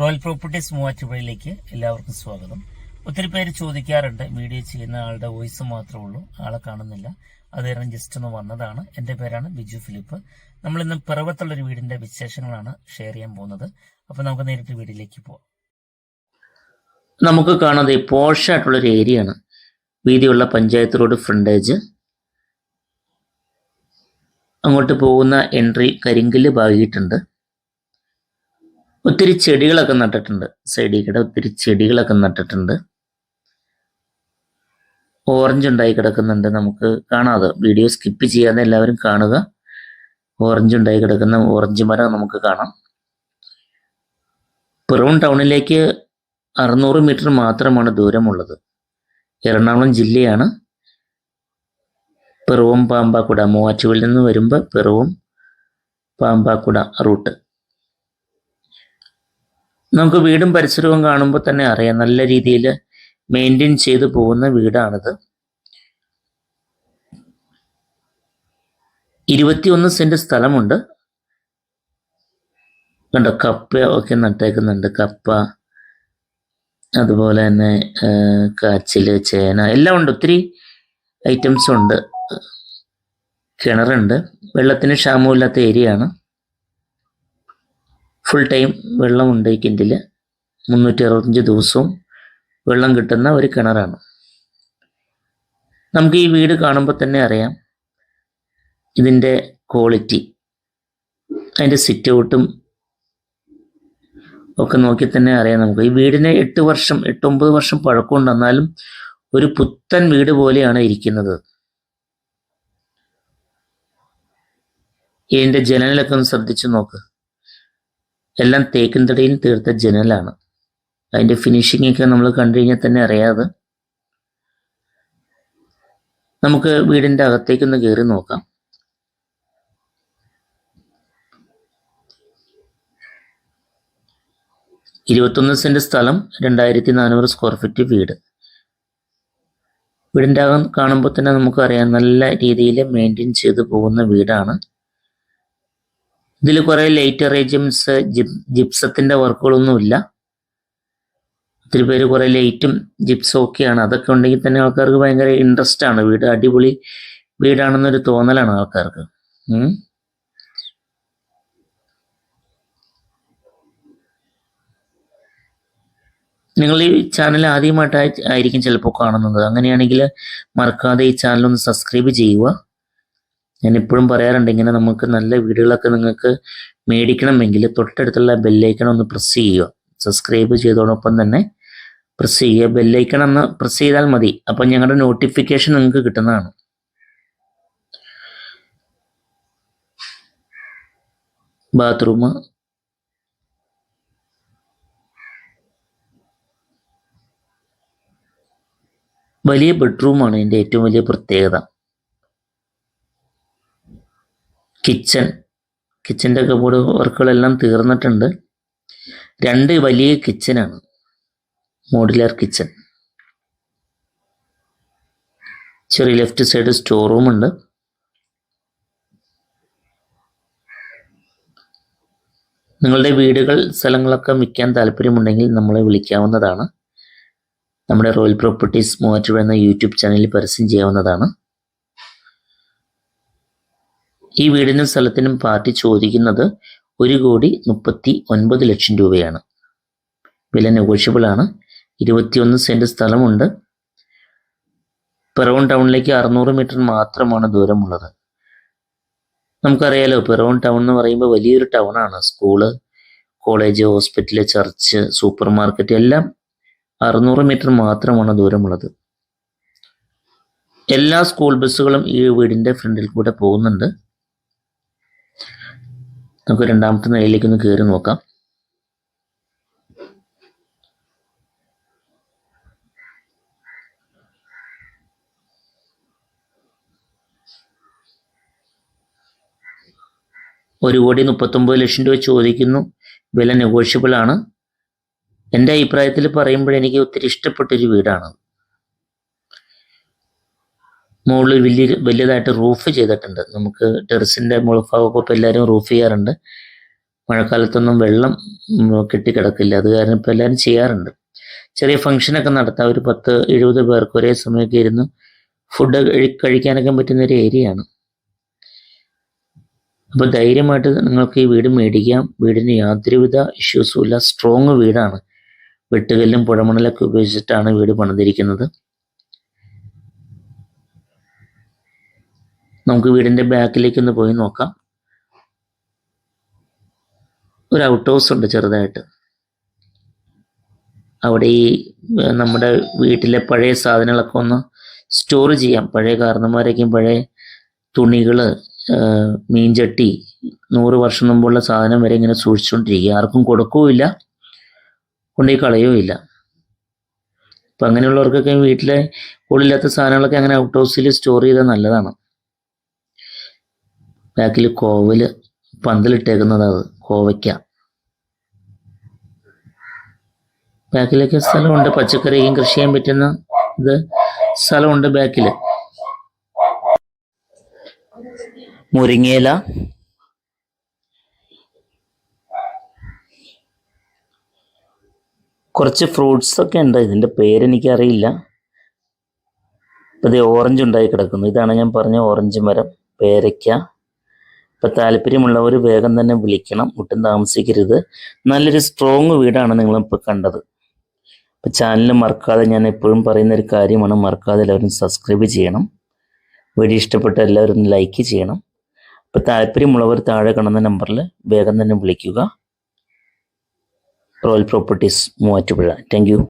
Royal properties മൂവാറ്റുപുഴയിലേക്ക് എല്ലാവർക്കും സ്വാഗതം. ഒത്തിരി പേര് ചോദിക്കാറുണ്ട് മീഡിയ ചെയ്യുന്ന ആളുടെ വോയിസ് മാത്രമേ ഉള്ളൂ ആളെ കാണുന്നില്ല. അത് കാരണം ജസ്റ്റ് ഒന്ന് വന്നതാണ്. എന്റെ പേരാണ് ബിജു ഫിലിപ്പ്. നമ്മൾ ഇന്ന് പിറവത്തുള്ള ഒരു വീടിന്റെ വിശേഷങ്ങളാണ് ഷെയർ ചെയ്യാൻ പോകുന്നത്. അപ്പൊ നമുക്ക് നേരിട്ട് വീട്ടിലേക്ക് പോവാം. നമുക്ക് കാണുന്നത് പോഷായിട്ടുള്ളൊരു ഏരിയ ആണ്. വീതിയുള്ള പഞ്ചായത്ത് റോഡ് ഫ്രണ്ടേജ് അങ്ങോട്ട് പോകുന്ന എൻട്രി കരിങ്കല്ല് പാകിയിട്ടുണ്ട് ഒത്തിരി ചെടികളൊക്കെ നട്ടിട്ടുണ്ട്. സൈഡിൽ ഒത്തിരി ചെടികളൊക്കെ നട്ടിട്ടുണ്ട്. ഓറഞ്ച് ഉണ്ടായി കിടക്കുന്നുണ്ട് നമുക്ക് കാണാതെ വീഡിയോ സ്കിപ്പ് ചെയ്യാതെ എല്ലാവരും കാണുക. ഓറഞ്ച് ഉണ്ടായി കിടക്കുന്ന ഓറഞ്ച് മരം നമുക്ക് കാണാം. പിറവം ടൗണിലേക്ക് അറുന്നൂറ് മീറ്റർ മാത്രമാണ് ദൂരമുള്ളത്. എറണാകുളം ജില്ലയാണ്. പിറവം പാമ്പാക്കുട. മൂവാറ്റുപുഴയിൽ നിന്ന് വരുമ്പോൾ പിറവം പാമ്പാക്കുട റൂട്ട്. നമുക്ക് വീടും പരിസരവും കാണുമ്പോൾ തന്നെ അറിയാം. നല്ല രീതിയിൽ മെയിന്റെയിൻ ചെയ്തു പോകുന്ന വീടാണിത്. ഇരുപത്തിയൊന്ന് സെന്റ് സ്ഥലമുണ്ട്. കണ്ടോ കപ്പ ഒക്കെ നട്ടേക്കുന്നുണ്ട്. കപ്പ അതുപോലെ തന്നെ കാച്ചിൽ ചേന എല്ലാം ഉണ്ട്. ഒത്തിരി ഐറ്റംസ് ഉണ്ട്. കിണറുണ്ട്. വെള്ളത്തിന് ക്ഷാമമില്ലാത്ത ഏരിയ ആണ്. ഫുൾ ടൈം വെള്ളമുണ്ട് ഈ കിണറ്റിൽ മുന്നൂറ്റി അറുപത്തഞ്ച് ദിവസവും വെള്ളം കിട്ടുന്ന ഒരു കിണറാണ്. നമുക്ക് ഈ വീട് കാണുമ്പോൾ തന്നെ അറിയാം ഇതിന്റെ ക്വാളിറ്റി അതിന്റെ സിറ്റ് ഔട്ടും ഒക്കെ നോക്കി തന്നെ അറിയാം നമുക്ക്. ഈ വീടിന് എട്ട് വർഷം എട്ടൊമ്പത് വർഷം പഴക്കമുണ്ട് എന്നാലും ഒരു പുത്തൻ വീട് പോലെയാണ് ഇരിക്കുന്നത്. ഇതിന്റെ ജനലൊക്കെ ഒന്ന് ശ്രദ്ധിച്ചു നോക്ക്. എല്ലാം തേക്കിൻ തടിയിൽ തീർത്ത ജനലാണ്. അതിന്റെ ഫിനിഷിംഗ് ഒക്കെ നമ്മൾ കണ്ടു കഴിഞ്ഞാൽ തന്നെ അറിയാതെ. നമുക്ക് വീടിന്റെ അകത്തേക്കൊന്ന് കയറി നോക്കാം. ഇരുപത്തൊന്ന് സെന്റ് സ്ഥലം രണ്ടായിരത്തി നാനൂറ് സ്ക്വയർ ഫീറ്റ് വീട്. വീടിന്റെ അകം കാണുമ്പോൾ തന്നെ നമുക്കറിയാം നല്ല രീതിയിൽ മെയിന്റെയിൻ ചെയ്തു പോകുന്ന വീടാണ്. ഇതിൽ കുറെ ലൈറ്റ് അറേഞ്ച്മെന്റ്സ് ജിപ്സത്തിന്റെ വർക്കുകളൊന്നുമില്ല. ഒത്തിരി പേര് കുറെ ലൈറ്റും ജിപ്സും ഒക്കെയാണ്. അതൊക്കെ ഉണ്ടെങ്കിൽ തന്നെ ആൾക്കാർക്ക് ഭയങ്കര ഇൻട്രസ്റ്റ് ആണ്. വീട് അടിപൊളി വീടാണെന്നൊരു തോന്നലാണ് ആൾക്കാർക്ക്. നിങ്ങൾ ഈ ചാനൽ ആദ്യമായിട്ടായിരിക്കും ചിലപ്പോൾ കാണുന്നത്. അങ്ങനെയാണെങ്കിൽ മറക്കാതെ ഈ ചാനൽ ഒന്ന് സബ്സ്ക്രൈബ് ചെയ്യുക. ഞാൻ എപ്പോഴും പറയാറുണ്ട് ഇങ്ങനെ നമുക്ക് നല്ല വീഡിയോകളൊക്കെ നിങ്ങൾക്ക് മേടിക്കണമെങ്കിൽ തൊട്ടടുത്തുള്ള ബെല്ലൈക്കൺ ഒന്ന് പ്രസ് ചെയ്യുക. സബ്സ്ക്രൈബ് ചെയ്തതോടൊപ്പം തന്നെ പ്രസ് ചെയ്യുക. ബെല്ലൈക്കൺ ഒന്ന് പ്രസ് ചെയ്താൽ മതി. അപ്പം ഞങ്ങളുടെ നോട്ടിഫിക്കേഷൻ നിങ്ങൾക്ക് കിട്ടുന്നതാണ്. ബാത്റൂം വലിയ ബെഡ്റൂമാണ് ഇതിന്റെ ഏറ്റവും വലിയ പ്രത്യേകത. കിച്ചൺ. കിച്ചന്റെ കബോർഡ് വർക്കുകളെല്ലാം തീർന്നിട്ടുണ്ട്. രണ്ട് വലിയ കിച്ചനാണ്. Modular kitchen. ചെറിയ ലെഫ്റ്റ് സൈഡ് സ്റ്റോർ റൂം ഉണ്ട്. നിങ്ങളുടെ വീടുകൾ സ്ഥലങ്ങളൊക്കെ വിൽക്കാൻ താല്പര്യമുണ്ടെങ്കിൽ നമ്മളെ വിളിക്കാവുന്നതാണ്. നമ്മുടെ റോയൽ പ്രോപ്പർട്ടീസ് മൂവാറ്റുപുഴ എന്ന യൂട്യൂബ് ചാനലിൽ പരസ്യം ചെയ്യാവുന്നതാണ്. ഈ വീടിനും സ്ഥലത്തിനും പാർട്ടി ചോദിക്കുന്നത് ഒരു കോടി മുപ്പത്തി ഒൻപത് ലക്ഷം രൂപയാണ്. വില നെഗോഷ്യബിൾ ആണ്. ഇരുപത്തിയൊന്ന് സെന്റ് സ്ഥലമുണ്ട്. പെറോൺ ടൗണിലേക്ക് അറുന്നൂറ് മീറ്റർ മാത്രമാണ് ദൂരമുള്ളത്. നമുക്കറിയാലോ പെറോൺ ടൗൺ എന്ന് പറയുമ്പോൾ വലിയൊരു ടൗൺ ആണ്. School college hospital church super market എല്ലാം അറുന്നൂറ് മീറ്റർ മാത്രമാണ് ദൂരമുള്ളത്. എല്ലാ സ്കൂൾ ബസ്സുകളും ഈ വീടിന്റെ ഫ്രണ്ടിൽ കൂടെ പോകുന്നുണ്ട്. നമുക്ക് രണ്ടാമത്തെ നിലയിലേക്ക് ഒന്ന് കയറി നോക്കാം. ഒരു കോടി മുപ്പത്തൊമ്പത് ലക്ഷം രൂപ ചോദിക്കുന്നു. വില നെഗോഷ്യബിൾ ആണ്. എന്റെ അഭിപ്രായത്തിൽ പറയുമ്പോൾ എനിക്ക് ഒത്തിരി ഇഷ്ടപ്പെട്ടൊരു വീടാണ്. മുകളിൽ വലിയ വലിയതായിട്ട് റൂഫ് ചെയ്തിട്ടുണ്ട്. നമുക്ക് ടെറസിന്റെ മുളഭാഗമൊക്കെ ഇപ്പോൾ എല്ലാവരും റൂഫ് ചെയ്യാറുണ്ട്. മഴക്കാലത്തൊന്നും വെള്ളം കെട്ടിക്കിടക്കില്ല. അത് കാരണം ഇപ്പോൾ എല്ലാവരും ചെയ്യാറുണ്ട്. ചെറിയ ഫംഗ്ഷനൊക്കെ നടത്താം. ഒരു പത്ത് എഴുപത് പേർക്ക് ഒരേ സമയമൊക്കെ ഇരുന്ന് ഫുഡ് കഴിക്കാനൊക്കെ പറ്റുന്ന ഒരു ഏരിയയാണ് അപ്പോൾ ധൈര്യമായിട്ട് നിങ്ങൾക്ക് ഈ വീട് മേടിക്കാം. വീടിന് യാതൊരുവിധ ഇഷ്യൂസും ഇല്ല. സ്ട്രോങ് വീടാണ്. വെട്ടുകല്ലും പുഴമണലൊക്കെ ഉപയോഗിച്ചിട്ടാണ് വീട് പണിതിരിക്കുന്നത്. നമുക്ക് വീടിന്റെ ബാക്കിലേക്ക് ഒന്ന് പോയി നോക്കാം. ഒരു ഔട്ട് ഹൗസ് ഉണ്ട് ചെറുതായിട്ട്. അവിടെ ഈ നമ്മുടെ വീട്ടിലെ പഴയ സാധനങ്ങളൊക്കെ ഒന്ന് സ്റ്റോർ ചെയ്യാം. പഴയ കാരണന്മാരൊക്കെയും പഴയ തുണികൾ മീൻചട്ടി നൂറ് വർഷം മുമ്പുള്ള സാധനം വരെ ഇങ്ങനെ സൂക്ഷിച്ചുകൊണ്ടിരിക്കുക ആർക്കും കൊടുക്കുകയില്ല കൊണ്ടുപോയി കളയുകയില്ല അപ്പം അങ്ങനെയുള്ളവർക്കൊക്കെ വീട്ടിലെ ഉള്ളില്ലാത്ത സാധനങ്ങളൊക്കെ അങ്ങനെ ഔട്ട് ഹൗസിൽ സ്റ്റോർ ചെയ്താൽ നല്ലതാണ്. ബാക്കിൽ കോവൽ പന്തലിട്ടേക്കുന്നതാണ് കോവയ്ക്ക. ബാക്കിലൊക്കെ സ്ഥലമുണ്ട്. പച്ചക്കറിയും കൃഷി ചെയ്യാൻ പറ്റുന്ന ഇത് സ്ഥലമുണ്ട് ബാക്കിൽ മുരിങ്ങയില. കുറച്ച് ഫ്രൂട്ട്സ് ഒക്കെ ഉണ്ട്. ഇതിന്റെ പേരെനിക്കറിയില്ല. ഇപ്പം ഇത് ഓറഞ്ച് ഉണ്ടായി കിടക്കുന്നു. ഇതാണ് ഞാൻ പറഞ്ഞ ഓറഞ്ച് മരം. പേരയ്ക്ക. ഇപ്പം താല്പര്യമുള്ളവർ വേഗം തന്നെ വിളിക്കണം. ഒട്ടും താമസിക്കരുത്. നല്ലൊരു സ്ട്രോങ് വീടാണ് നിങ്ങളിപ്പോൾ കണ്ടത്. ഇപ്പൊ ചാനൽ മറക്കാതെ ഞാൻ എപ്പോഴും പറയുന്ന ഒരു കാര്യമാണ് മറക്കാതെ എല്ലാവരും സബ്സ്ക്രൈബ് ചെയ്യണം. വീഡിയോ ഇഷ്ടപ്പെട്ട എല്ലാവരും ലൈക്ക് ചെയ്യണം. അപ്പോൾ താല്പര്യമുള്ളവർ താഴെ കാണുന്ന നമ്പറിൽ വേഗം തന്നെ വിളിക്കുക. Royal properties Muvattupuzha. താങ്ക്